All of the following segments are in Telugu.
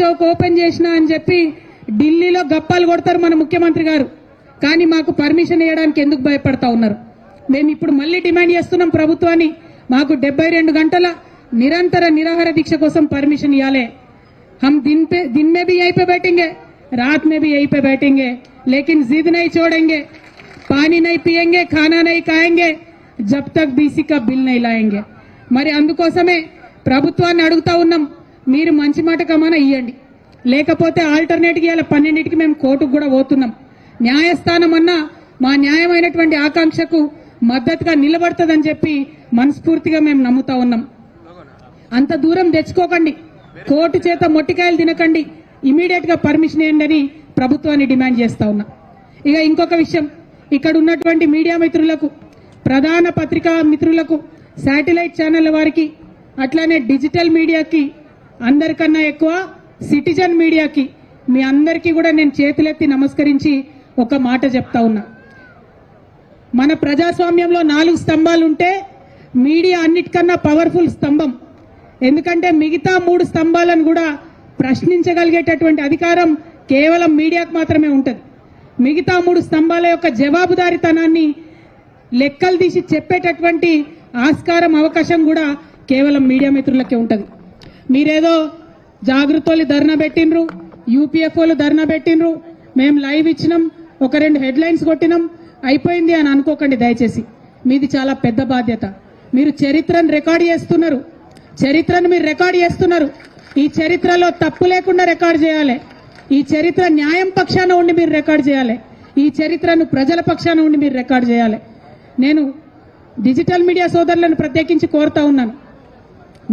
చౌక్ ఓపెన్ చేసిన అని చెప్పి ఢిల్లీలో గప్పాలు కొడతారు మన ముఖ్యమంత్రి గారు కానీ మాకు పర్మిషన్ ఇవ్వడానికి ఎందుకు భయపడతా ఉన్నారు మేము ఇప్పుడు మళ్ళీ డిమాండ్ చేస్తున్నాం ప్రభుత్వాన్ని మాకు డెబ్బై రెండు గంటల నిరంతర నిరాహార దీక్ష కోసం పర్మిషన్ ఇవ్వాలి हम दिन पे दिन में भी यहीं पे बैठेंगे रात में भी यहीं पे बैठेंगे लेकिन जिद नहीं छोड़ेंगे पानी नहीं पिएंगे खाना नहीं खाएंगे जब तक బీసీ का బిల్ नहीं लाएंगे మరి అందుకోసమే ప్రభుత్వాన్ని అడుగుతా ఉన్నాం మీరు మంచి మాట కమాన ఇవ్వండి లేకపోతే ఆల్టర్నేట్గా ఇలా పన్నెండింటికి మేము కోర్టుకు కూడా పోతున్నాం. న్యాయస్థానం అన్నా మా న్యాయమైనటువంటి ఆకాంక్షకు మద్దతుగా నిలబడుతుందని చెప్పి మనస్ఫూర్తిగా మేము నమ్ముతా ఉన్నాం. అంత దూరం తెచ్చుకోకండి. కోర్టు చేత మొట్టికాయలు తినకండి. ఇమీడియట్గా పర్మిషన్ ఇవ్వండి అని ప్రభుత్వాన్ని డిమాండ్ చేస్తా ఉన్నా. ఇక ఇంకొక విషయం. ఇక్కడ ఉన్నటువంటి మీడియా మిత్రులకు ప్రధాన పత్రికా మిత్రులకు శాటిలైట్ ఛానళ్ళ వారికి అట్లానే డిజిటల్ మీడియాకి అందరికన్నా ఎక్కువ సిటిజన్ మీడియాకి మీ అందరికీ కూడా నేను చేతులెత్తి నమస్కరించి ఒక మాట చెప్తా ఉన్నా. మన ప్రజాస్వామ్యంలో నాలుగు స్తంభాలు ఉంటే మీడియా అన్నిటికన్నా పవర్ఫుల్ స్తంభం. ఎందుకంటే మిగతా మూడు స్తంభాలను కూడా ప్రశ్నించగలిగేటటువంటి అధికారం కేవలం మీడియాకు మాత్రమే ఉంటుంది. మిగతా మూడు స్తంభాల యొక్క జవాబుదారితనాన్ని లెక్కలు తీసి చెప్పేటటువంటి ఆస్కారం అవకాశం కూడా కేవలం మీడియా మిత్రులకే ఉంటుంది. మీరేదో జాగృతోళ్ళు ధర్నా పెట్టినరు యూపీఎఫ్ఓలు ధర్నా పెట్టినరు మేము లైవ్ ఇచ్చినాం ఒక రెండు హెడ్లైన్స్ కొట్టినాం అయిపోయింది అని అనుకోకండి దయచేసి. మీది చాలా పెద్ద బాధ్యత. మీరు చరిత్రను రికార్డ్ చేస్తున్నారు. చరిత్రను మీరు రికార్డ్ చేస్తున్నారు. ఈ చరిత్రలో తప్పు లేకుండా రికార్డ్ చేయాలి. ఈ చరిత్ర న్యాయం పక్షాన ఉండి మీరు రికార్డ్ చేయాలి. ఈ చరిత్రను ప్రజల పక్షాన ఉండి మీరు రికార్డ్ చేయాలి. నేను డిజిటల్ మీడియా సోదరులను ప్రత్యేకించి కోరుతా ఉన్నాను.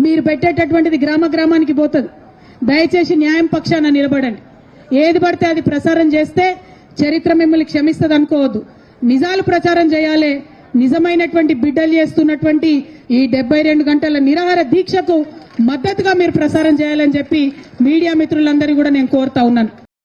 మీరు పెట్టేటటువంటిది గ్రామ గ్రామానికి పోతుంది. దయచేసి న్యాయం పక్షాన నిలబడండి. ఏది పడితే అది ప్రసారం చేస్తే చరిత్ర మిమ్మల్ని క్షమిస్తుంది అనుకోవద్దు. నిజాలు ప్రచారం చేయాలి. నిజమైనటువంటి బిడ్డలు చేస్తున్నటువంటి ఈ డెబ్బై రెండు గంటల నిరాహార దీక్షకు మద్దతుగా మీరు ప్రసారం చేయాలని చెప్పి మీడియా మిత్రులందరినీ కూడా నేను కోరుతా ఉన్నాను.